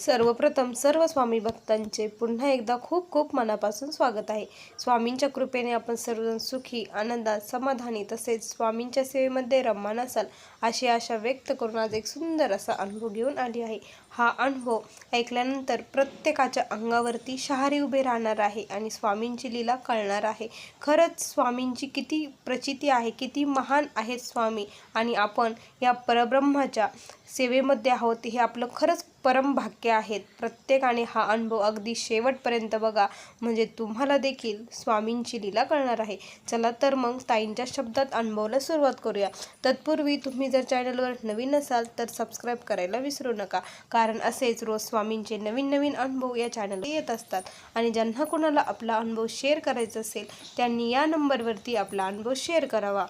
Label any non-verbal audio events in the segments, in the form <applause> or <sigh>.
सर्वप्रथम सर्व स्वामी भक्तांचे पुन्हा एकदा खूप खूप मनापासून स्वागत आहे. स्वामींच्या कृपेने आपण सर्वजण सुखी आनंदात समाधानी तसेच स्वामींच्या सेवेमध्ये रममान असाल अशी आशा व्यक्त करून आज एक सुंदर असा अनुभव घेऊन आली आहे. हा अनुभव ऐकल्यानंतर प्रत्येकाच्या अंगावरती शहारी उभे राहणार आहे आणि स्वामींची लीला कळणार आहे. खरंच स्वामींची किती प्रचिती आहे किती महान आहेत स्वामी आणि आपण या परब्रह्माच्या सेवेमध्ये आहोत हे आपलं खरंच परमभाग्य आहेत. प्रत्येकाने हा अनुभव अगदी शेवटपर्यंत बघा. म्हणजे तुम्हाला देखील स्वामींची लीला कळणार आहे. चला तर मग ताईंच्या शब्दात अनुभवाला सुरुवात करूया. तत्पूर्वी तुम्ही जर चॅनलवर नवीन असाल तर सबस्क्राईब करायला विसरू नका. कारण असेच रोज स्वामींचे नवीन नवीन अनुभव या चॅनलवर येत असतात. आणि ज्यांना कोणाला आपला अनुभव शेअर करायचा असेल त्यांनी या नंबरवरती आपला अनुभव शेअर करावा.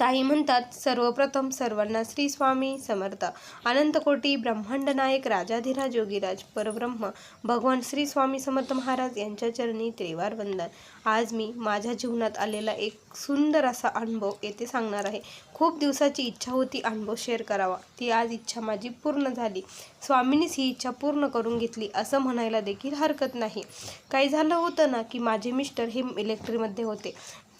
ताई म्हणतात सर्वप्रथम सर्वांना श्री स्वामी समर्थ. अनंतकोटी ब्रह्मांड नायक राजाधिराज योगीराज परब्रह्म भगवान श्री स्वामी समर्थ महाराज यांच्या चरणी त्रिवार वंदन. आज मी माझ्या जीवनात आलेला एक सुंदर असा अनुभव येथे सांगणार आहे. खूप दिवसाची इच्छा होती अनुभव शेअर करावा. ती आज इच्छा माझी पूर्ण झाली. स्वामींनीच ही इच्छा पूर्ण करून घेतली असं म्हणायला देखील हरकत नाही. काही झालं होतं ना की माझे मिस्टर हे इलेक्ट्रीमध्ये होते.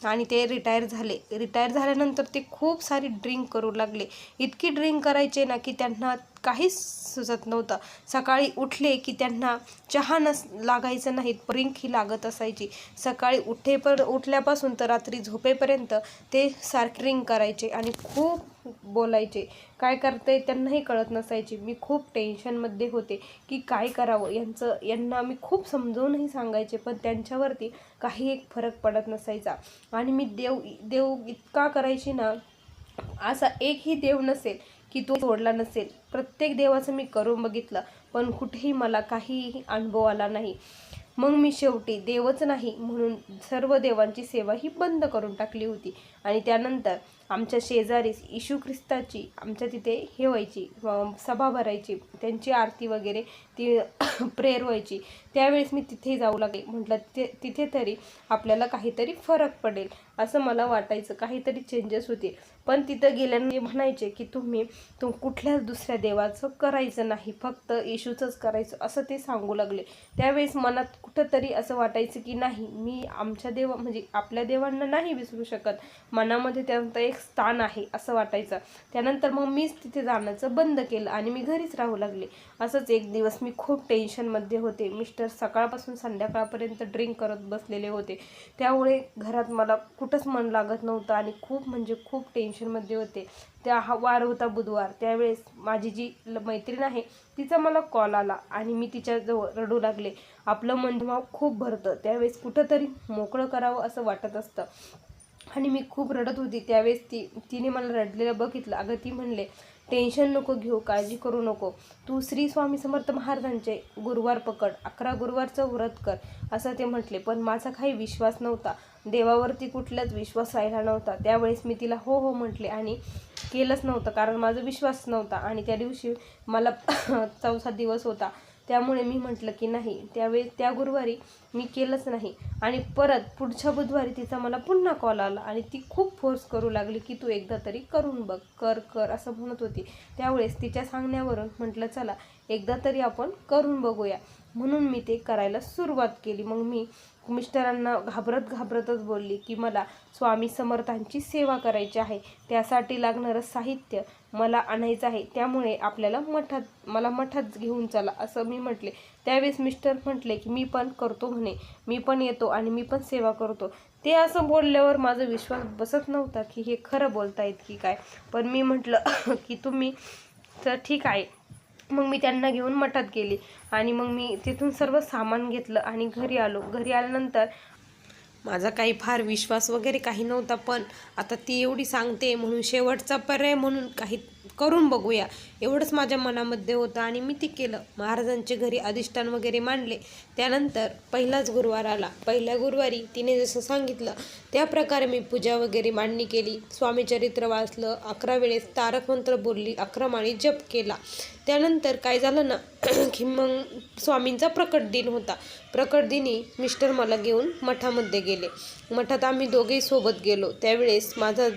आणि ते रिटायर झाले. रिटायर झाल्यानंतर ते खूप सारी ड्रिंक करू लागले. इतकी ड्रिंक करायचे ना की त्यांना काहीच सुचत नव्हतं. सकाळी उठले की त्यांना चहा नस लागायचं नाही ड्रिंक ही लागत असायची. सकाळी उठेपर उठल्यापासून तर रात्री झोपेपर्यंत ते सारखे ड्रिंक करायचे आणि खूप बोलायचे. काय करते त्यांनाही कळत नसायचे. मी खूप टेन्शनमध्ये होते की काय करावं? यांचं यांना मी खूप समजवूनही सांगायचे पण त्यांच्यावरती काही एक फरक पडत नसायचा. आणि मी देव देव इतका करायची ना असा एकही देव नसेल की तो सोडला नसेल. प्रत्येक देवाचं मी करून बघितलं पण कुठेही मला काहीही अनुभव आला नाही. मग मी शेवटी देवच नाही म्हणून सर्व देवांची सेवा ही बंद करून टाकली होती. आणि त्यानंतर आमच्या शेजारीच येशू ख्रिस्ताची आमच्या तिथे हे व्हायची सभा भरायची त्यांची आरती वगैरे ती <coughs> प्रेयर व्हायची. त्यावेळेस मी तिथे जाऊ लागले. म्हटलं ते तिथे तरी आपल्याला काहीतरी फरक पडेल. असं मला वाटायचं. काहीतरी चेंजेस होते पण तिथं गेल्याने म्हणायचे की तुम्ही तुम कुठल्याच दुसऱ्या देवाचं करायचं नाही फक्त येशूचंच करायचं असं ते सांगू लागले. त्यावेळेस मनात कुठंतरी असं वाटायचं की नाही मी आमच्या देवा म्हणजे आपल्या देवांना नाही विसरू शकत. मनामध्ये त्यांचं एक स्थान आहे असं वाटायचं. त्यानंतर मग मीच तिथे जाण्याचं बंद केलं आणि मी घरीच राहू लागले. असंच एक दिवस मी खूप टेन्शनमध्ये होते. मिस्टर सकाळपासून संध्याकाळपर्यंत ड्रिंक करत बसलेले होते. त्यामुळे घरात मला कुठंच मन लागत नव्हतं आणि खूप म्हणजे खूप टेन्शन टेन्शनमध्ये होते. त्या हा वार होता बुधवार. त्यावेळेस माझी जी ल- मैत्रीण आहे तिचा मला कॉल आला आणि मी तिच्याजवळ रडू लागले. आपलं मनभाव खूप भरतं. त्यावेळेस कुठंतरी मोकळं करावं असं वाटत असतं. आणि मी खूप रडत होती. त्यावेळेस ती तिने मला रडलेलं बघितलं. अगं ती म्हणले टेन्शन नको घेऊ काळजी करू नको. तू श्री स्वामी समर्थ महाराजांचे गुरुवार पकड. अकरा गुरुवारचं व्रत कर. असं ते म्हटले. पण माझा काही विश्वास नव्हता. देवावरती कुठलाच विश्वास राहिला नव्हता. त्यावेळेस मी तिला हो हो म्हटले आणि केलंच नव्हतं कारण माझा विश्वास नव्हता आणि त्या दिवशी मला <coughs> चौथा दिवस होता. त्यामुळे मी म्हटलं की नाही त्यावेळी त्या गुरुवारी मी केलंच नाही. आणि परत पुढच्या बुधवारी तिचा मला पुन्हा कॉल आला आणि ती खूप फोर्स करू लागली की तू एकदा तरी करून बघ कर कर असं म्हणत होती. त्यावेळेस तिच्या सांगण्यावरून म्हटलं चला एकदा तरी आपण करून बघूया. म्हणून मी ते करायला सुरुवात केली. मग मी मिस्टरांना घाबरत घाबरतच बोलली की मला स्वामी समर्थांची सेवा करायची आहे. त्यासाठी लागणारं साहित्य मला आणायचं आहे. त्यामुळे आपल्याला मठात मला मठात घेऊन चला असं मी म्हटले. त्यावेळेस मिस्टर म्हटले की मी पण करतो म्हणे. मी पण येतो आणि मी पण सेवा करतो. ते असं बोलल्यावर माझा विश्वास बसत नव्हता की हे खरं बोलतायत की काय. पण मी म्हटलं <laughs> की तुम्ही तर ठीक आहे. मग मी त्यांना घेऊन मठात गेली. आणि मग मी तिथून सर्व सामान घेतलं आणि घरी आलो. घरी आल्यानंतर माझा काही फार विश्वास वगैरे काही नव्हता पण आता ती एवढी सांगते म्हणून शेवटचा पर्याय म्हणून काही करून बघूया. एवढंच माझ्या मनामध्ये होतं आणि मी ते केलं. महाराजांचे घरी अधिष्ठान वगैरे मांडले. त्यानंतर पहिलाच गुरुवार आला. पहिल्या गुरुवारी तिने जसं सांगितलं त्या प्रकारे मी पूजा वगैरे मांडणी केली. स्वामी चरित्र वाचलं. अकरा वेळेस तारक मंत्र बोलली. अकरा माळी जप केला. त्यानंतर काय झालं ना <clears throat> की मग स्वामींचा प्रकट दिन होता. प्रकट दिनी मिस्टर मला घेऊन मठामध्ये गेले. मठात आम्ही दोघेही सोबत गेलो. त्यावेळेस माझा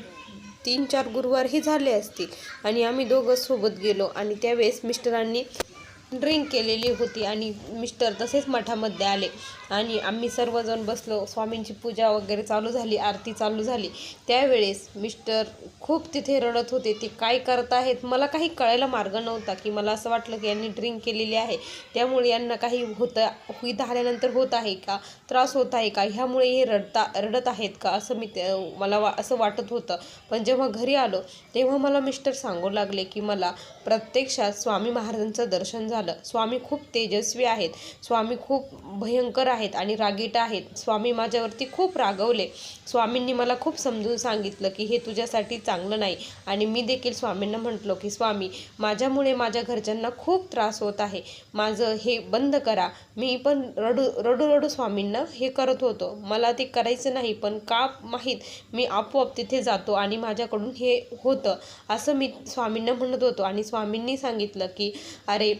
तीन चार गुरुवारही झाले असतील. आणि आम्ही दोघं सोबत गेलो आणि त्यावेळेस मिस्टरांनी ड्रिंक केलेली होती आणि मिस्टर तसेच मठामध्ये आले. आणि आम्ही सर्वजण बसलो. स्वामींची पूजा वगैरे चालू झाली. आरती चालू झाली. त्यावेळेस मिस्टर खूप तिथे रडत होते. ते काय करत आहेत? मला काही कळायला मार्ग नव्हता की मला असं वाटलं की यांनी ड्रिंक केलेली आहे. त्यामुळे यांना काही होतं इथं आल्यानंतर होत आहे का? त्रास होत आहे का? ह्यामुळे हे रडता रडत आहेत का? असं मी ते मला वा असं वाटत होतं. पण जेव्हा घरी आलो तेव्हा मला मिस्टर सांगू लागले की मला प्रत्यक्षात स्वामी महाराजांचं दर्शन झालं. झालं. स्वामी खूप तेजस्वी आहेत. स्वामी खूप भयंकर आहेत आणि रागीट आहेत. स्वामी माझ्यावरती खूप रागवले. स्वामींनी मला खूप समजून सांगितलं की हे तुझ्यासाठी चांगलं नाही. आणि मी देखील स्वामींना म्हटलो की स्वामी माझ्यामुळे माझ्या घरच्यांना खूप त्रास होत आहे. माझं हे बंद करा. मी पण रडू रडू रडू स्वामींना हे करत होतो. मला ते करायचं नाही पण का माहीत? मी आपोआप तिथे जातो आणि माझ्याकडून हे होतं. असं मी स्वामींना म्हणत होतो. आणि स्वामींनी सांगितलं की अरे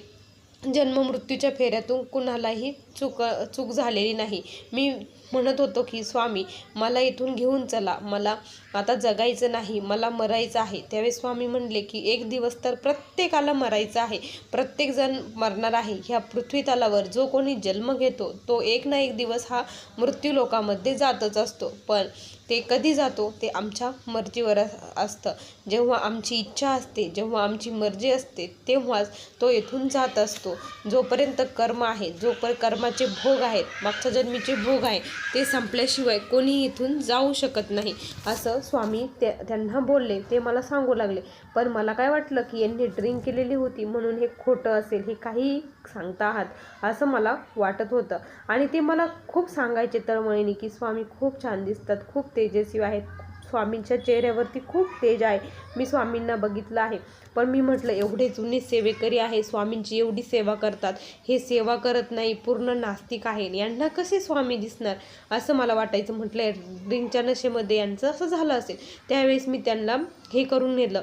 जन्म मृत्यूच्या फेऱ्यातून कुणालाही चूक चूक झालेली नाही. मी म्हणत होतो की स्वामी मला इथून घेऊन चला. मला आता जगायचं नाही. मला मरायचं आहे. त्यावेळेस स्वामी म्हणले की एक दिवस तर प्रत्येकाला मरायचं आहे. प्रत्येकजण मरणार आहे. ह्या पृथ्वी तलावर जो कोणी जन्म घेतो तो एक ना एक दिवस हा मृत्यू लोकामध्ये जातच असतो. पण ते कधी जातो ते आमच्या मर्जीवर असतं. जेव्हा आमची इच्छा असते जेव्हा आमची मर्जी असते तेव्हाच तो येथून जात असतो. जोपर्यंत कर्म आहे जोपर्यंत कर्माचे भोग आहेत मागच्या जन्मीचे भोग आहे ते संपल्याशिवाय कोणी इथून जाऊ शकत नाही. असं स्वामी ते त्यांना बोलले. ते मला सांगू लागले. पण मला काय वाटलं की यांनी ड्रिंक केलेली होती म्हणून हे खोटं असेल हे काही सांगता आहात असं मला वाटत होतं. आणि ते मला खूप सांगायचे तळमळीने की स्वामी खूप छान दिसतात खूप तेजस्वी आहेत. स्वामींच्या चेहऱ्यावरती खूप तेज आहे. मी स्वामींना बघितलं आहे. पण मी म्हटलं एवढे जुने सेवेकरी आहे स्वामींची एवढी सेवा करतात. हे सेवा करत नाही. पूर्ण नास्तिक आहे यांना कसे स्वामी दिसणार? असं मला वाटायचं. म्हटलं ड्रिंकच्या नशेमध्ये यांचं असं झालं असेल. त्यावेळेस मी त्यांना हे करून नेलं.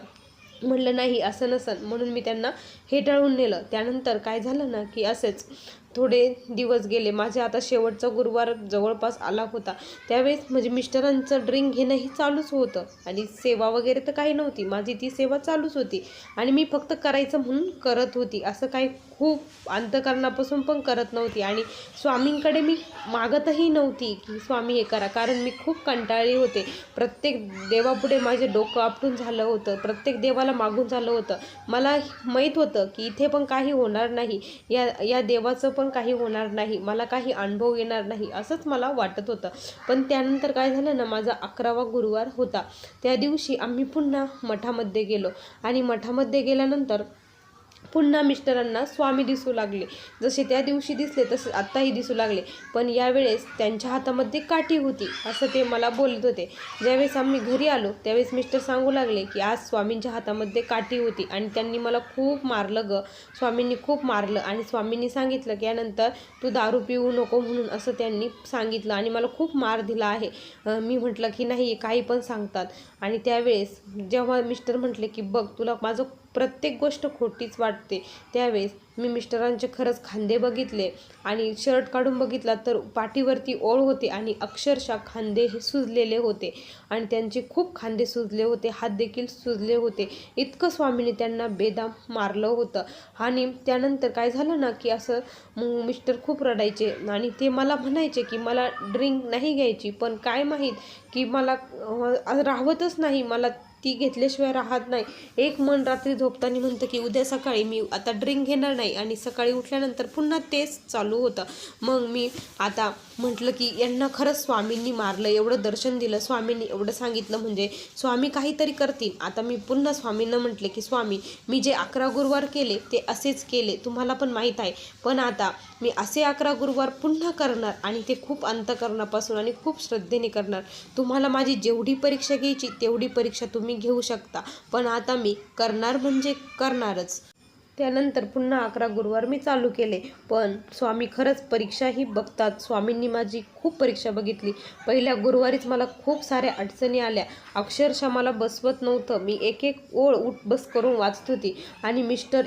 म्हणलं नाही असं नसन. म्हणून मी त्यांना हे टळून नेलं. त्यानंतर काय झालं ना की असंच थोडे दिवस गेले. माझे आता शेवटचा गुरुवार जवळपास आला होता. त्यावेळेस म्हणजे मिस्टरांचं ड्रिंक घेणंही चालूच होतं आणि सेवा वगैरे तर काही नव्हती. माझी ती सेवा चालूच होती आणि मी फक्त करायचं म्हणून करत होती. असं काही खूप अंतकरणापासून पण करत नव्हती आणि स्वामींकडे मी मागतही नव्हती की स्वामी हे करा. कारण मी खूप कंटाळली होते. प्रत्येक देवापुढे माझे डोकं आपटून झालं होतं. प्रत्येक देवाला मागून झालं होतं. मला माहीत होतं की इथे पण काही होणार नाही. या या देवाचं पण पण काही होणार नाही मला काही अनुभव येणार नाही असंच मला वाटत होतं. पण त्यानंतर काय झालं ना माझा अकरावा गुरुवार होता. त्या दिवशी आम्ही पुन्हा मठामध्ये गेलो आणि मठामध्ये गेल्यानंतर पुन्हा मिस्टरांना स्वामी दिसू लागले. जसे त्या दिवशी दिसले तसे आत्ताही दिसू लागले. पण यावेळेस त्यांच्या हातामध्ये काठी होती असं ते मला बोलत होते. ज्यावेळेस आम्ही घरी आलो त्यावेळेस मिस्टर सांगू लागले की आज स्वामींच्या हातामध्ये काठी होती आणि त्यांनी मला खूप मारलं ग. स्वामींनी खूप मारलं आणि स्वामींनी सांगितलं की यानंतर तू दारू पिऊ नको म्हणून असं त्यांनी सांगितलं आणि मला खूप मार दिला आहे. मी म्हटलं की नाही काही पण सांगतात. आणि त्यावेळेस जेव्हा मिस्टर म्हटले की बघ तुला माझं प्रत्येक गोष्ट खोटीच वाटते. त्यावेळेस मी मिस्टरांचे खरंच खांदे बघितले आणि शर्ट काढून बघितला तर पाठीवरती ओळ होते आणि अक्षरशः खांदे हे सुजलेले होते. आणि त्यांचे खूप खांदे सुजले होते हात देखील सुजले होते. इतकं स्वामीने त्यांना बेदाम मारलं होतं. आणि त्यानंतर काय झालं ना की असं मग मिस्टर खूप रडायचे आणि ते मला म्हणायचे की मला ड्रिंक नाही घ्यायची पण काय माहीत की मला अं, राहवतच नाही. मला ती घेतल्याशिवाय राहत नाही. एक मन रात्री झोपताना म्हणतं की उद्या सकाळी मी आता ड्रिंक घेणार नाही. आणि सकाळी उठल्यानंतर पुन्हा तेच चालू होतं. मग मी आता म्हटलं की यांना खरंच स्वामींनी मारलं एवढं दर्शन दिलं स्वामींनी एवढं सांगितलं म्हणजे स्वामी काहीतरी करतील. आता मी पुन्हा स्वामींना म्हटले की स्वामी मी जे अकरा गुरुवार केले ते असेच केले तुम्हाला पण माहीत आहे. पण आता मी असे अकरा गुरुवार पुन्हा करणार आणि ते खूप अंतकरणापासून आणि खूप श्रद्धेने करणार. तुम्हाला माझी जेवढी परीक्षा घ्यायची तेवढी परीक्षा तुम्ही घेऊ शकता. पण आता मी करणार म्हणजे करणारच. त्यानंतर पुन्हा अकरा गुरुवार मी चालू केले. पण स्वामी खरंच परीक्षाही बघतात. स्वामींनी माझी खूप परीक्षा बघितली. पहिल्या गुरुवारीच मला खूप साऱ्या अडचणी आल्या. अक्षरशः मला बसवत नव्हतं. मी एक एक ओळ उठ बस करून वाचत होती. आणि मिस्टर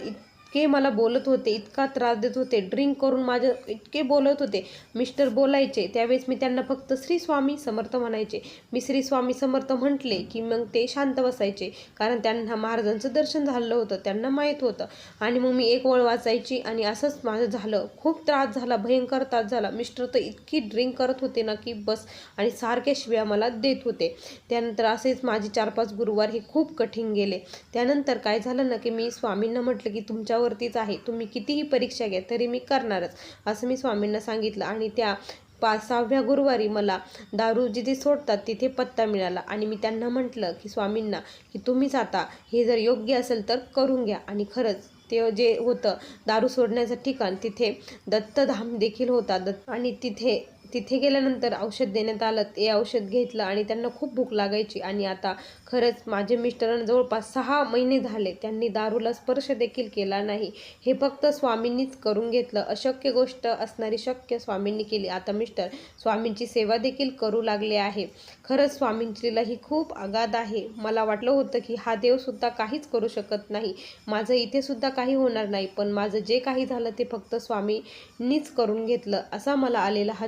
इतके मला बोलत होते इतका त्रास देत होते ड्रिंक करून माझं इतके बोलत होते. मिस्टर बोलायचे त्यावेळेस मी त्यांना फक्त श्री स्वामी समर्थ म्हणायचे. मी श्री स्वामी समर्थ म्हटले की मग ते शांत बसायचे. कारण त्यांना महाराजांचं दर्शन झालं होतं त्यांना माहीत होतं. आणि मग मी एक ओळ वाचायची आणि असंच माझं झालं. खूप त्रास झाला भयंकर त्रास झाला. मिस्टर तर इतकी ड्रिंक करत होते ना की बस. आणि सारख्या शिव्या मला देत होते. त्यानंतर असेच माझे चार पाच गुरुवार हे खूप कठीण गेले. त्यानंतर काय झालं ना की मी स्वामींना म्हटलं की तुमच्यावर मनावरतीच आहे. तुम्ही कितीही परीक्षा घ्या तरी मी करणारच असं मी स्वामींना सांगितलं. आणि त्या पाच सहाव्या गुरुवारी मला दारू जिथे सोडतात तिथे पत्ता मिळाला. आणि मी त्यांना म्हटलं की स्वामींना की तुम्हीच आता हे जर योग्य असेल तर करून घ्या. आणि खरंच ते जे होतं दारू सोडण्याचं ठिकाण तिथे दत्तधाम देखील होता. दत्त आणि तिथे तिथे गेल्यानंतर औषध देण्यात आलं ते औषध घेतलं आणि त्यांना खूप भूक लागायची. आणि आता खरंच माझे मिस्टरांना जवळपास सहा महिने झाले त्यांनी दारूला स्पर्श देखील केला नाही. हे फक्त स्वामींनीच करून घेतलं. अशक्य गोष्ट असणारी शक्य स्वामींनी केली. आता मिस्टर स्वामींची सेवा देखील करू लागले आहे. खरंच स्वामींची लीला ही खूप आगाध आहे. मला वाटलं होतं की हा देवसुद्धा काहीच करू शकत नाही. माझं इथेसुद्धा काही होणार नाही. पण माझं जे काही झालं ते फक्त स्वामींनीच करून घेतलं असा मला आलेला हा